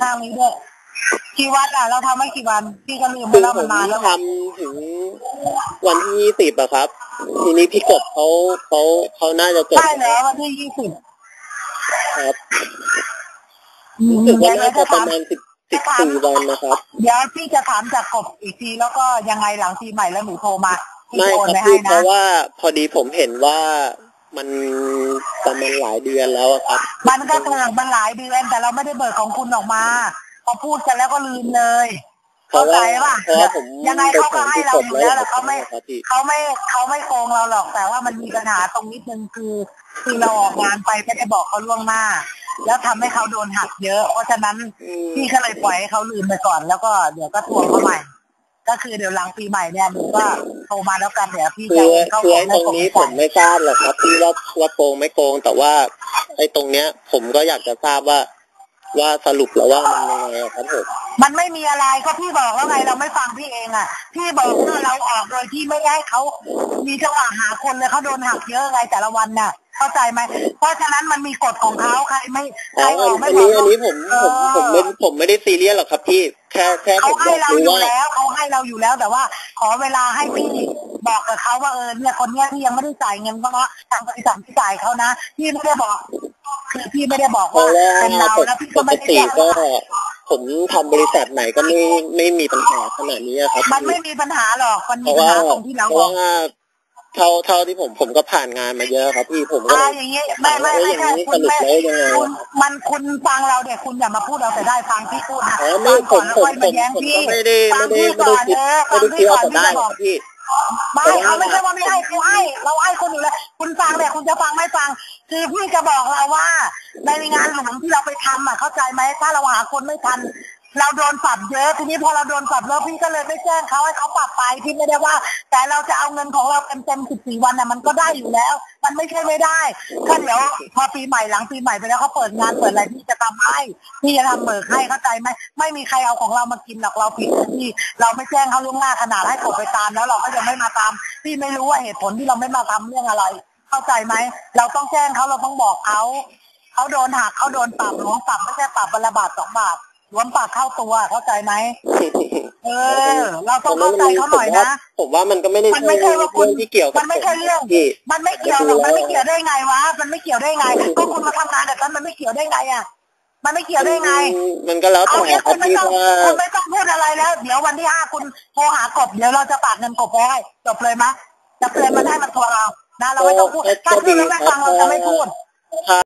ทางนี้ด้วยกี่วันอะ เราทำไม่กี่วันพี่ก็ลืมไปคือแล้วผมันมนานแล้วทำถึงวันที่ยี่สิบอะครับ ทีนี้พี่กบเขาเขาเขาน่าจะจบใช่แล้ววันที่ยี่สิบครับรู้สึกว่าน่าจะประมาณสิบสิบสี่วันนะครับ เดี๋ยวพี่จะถามจากกบอีกทีแล้วก็ยังไงหลังปีใหม่แล้วหนูโทรมาพี่ไม่โอนครับไปพี่ให้เพนะราะว่าพอดีผมเห็นว่า มันประมาณหลายเดือนแล้วอะครับ มันก็ถูกมันหลายเดือนแต่เราไม่ได้เบิกของคุณออกมา พอพูดกันแล้วก็ลืมเลยเพราะว่าเข้าใจปะเพราะว่าผมยังไงเขาก็ให้เราอยู่แล้วแต่เขาไม่ครับพี่เขาไม่เขาไม่โกงเราหรอกแต่ว่ามันมีปัญหาตรงนิดนึงคือคือเราออกงานไปไม่ได้บอกเขาล่วงหน้า แล้วทำให้เขาโดนหักเยอะ เพราะฉะนั้นอืมพี่ก็เลยปล่อยให้เขาลืมไปก่อน แล้วก็เดี๋ยวก็ทวงเขาใหม่ ก็คือเดี๋ยวหลังปีใหม่เนี่ยหนูก็โทรมาแล้วกันเดี๋ยวพี่คืจะอเข้าคือขอไอ้งตรงนี้ผมไม่ทราบหรอกครับพี่ว่าว่าโกงไม่โกง แต่ว่าไอ้ตรงเนี้ย ผมก็อยากจะทราบว่า ว่าสรุปแล้วว่ามันยังไงอะครับผมมันไม่มีอะไรก็พี่บอกแล้วไงเราไม่ฟังพี่เองอะ พี่บอกว่าเราออกโดยที่ไม่ให้เขามีจังหวะหาคนเลยเขาโดนหักเยอะไงแต่ละวันน่ะ เข้าใจไหมเพราะฉะนั้นมันมีกฎของเขาใครไม่ใคอ๋รอออกไม่อันบอนี้กอันนี้ผมผมผมไม่ผมไม่ได้ซีเรียสหรอกครับพี่แค่แค่ผเขามอให้ยากเรารู้อยู่ว่าแล้วเขาให้เราอยู่แล้วแต่ว่า ขอเวลาให้พี่บอกกับเขาว่าเออเนี่ยคนเนี้ยที่ยังไม่ได้จ่ายเงินเพราะว่าทางบริษัทที่จ่ายเขานะพี่ไม่ได้บอกคือพี่ไม่ได้บอกเพราะว่าว่าเป็นเราปกแล้วพี่ปก็กไม่ได้ติแจ้งก็ผมทำบริษัทไหนก็ไม่ไม่มีปัญหาขนาดนี้อะครับ มันไม่มีปัญหาหรอกมันเพมีราะปัญว่าหาตรงที่เราเพบราะอกว่า เท่าเท่าที่ผมผมก็ผ่านงานมาเยอะครับพี่ผมก็อ่าเลยอย่างนี้ไม่ไม่ไม่ถามใช่ว่าอย่างนี้คุณสรุปไม่แล้วยังไงคุณมันคุณฟังเราเด็กคุณอย่ามาพูดเราแต่ได้ฟังพี่พูดนะอ๋อไม่ฟังผก่อนมแล้วผมค่อยผมมาแย้งผมพี่ก็ไม่ได้ฟัไม่งได้พี่ไม่ก่ได้อนคิดเออไม่ฟังได้คิพี่ดก่อว่านจะได้พี่จะหรบอกอกพี่ ไม่เขาไม่ใช่ว่าไม่ให้เขาให้เราให้คนอยู่แล้วคุณฟังเนี่ยคุณจะฟังไม่ฟัง คือพี่จะบอกเราว่า ในงานหลวงที่เราไปทำอะเข้าใจไหมถ้าเราหาคนไม่ทัน เราโดนปรับเยอะทีนี้พอเราโดนปรับเยอะพี่ก็เลยไม่แจ้งเขาให้เขาปรับไปพี่ไม่ได้ว่า แต่เราจะเอาเงินของเราเต็มเต็มสิบสี่วันน่ะมันก็ได้อยู่แล้ว มันไม่ใช่ไม่ได้ก็เดี๋ยวพอปีใหม่หลังปีใหม่ไปแล้วเขาเปิดงานเปิดอะไรพี่จะทำให้พี่จะทำเบิกให้เข้าใจไหมไม่มีใครเอาของเรามากินหรอกเราผิดที่เราไม่แจ้งเขาล่วงหน้าขนาดให้กดไปตามแล้วเราก็ยังไม่มาตามพี่ไม่รู้ว่าเหตุผลที่เราไม่มาทำเรื่องอะไร เข้าใจไหมเราต้องแจ้งเขาเราต้องบอกเขาเขาโดนหักเขาโดนปรับหลวงปรับไม่ใช่ปรับวันละบาทสองบาท รวมปรับเข้าตัวเข้าใจไหมเออ เราต้องเข้าใจเขาหน่อยนะผมว่ามันก็ไม่ได้มันไม่ใช่ว่าคุณเรื่องที่เกี่ยวกับมันไม่ใช่เรื่องพี่มันไม่เกี่ยวหรอกมันไม่เกี่ยวได้ไงวะมันไม่เกี่ยวได้ไงก็คุณมาทำงานแต่ฉันมันไม่เกี่ยวได้ไงอะมันไม่เกี่ยวได้ไง มันก็แล้วเอาแต่เงี้ยครัคุบณไม่พี่ต้องว่าคุณไม่ต้องพูดอะไรแล้ว เดี๋ยววันที่ห้าคุณโทรหากบเดี๋ยวเราจะฝากเงินกบไปให้จบเลยมะจะเตือนมันให้มันโทรเรานะเราไม่ต้องพูดถ้าพูดแล้วไม่ฟังเราจะไม่พูด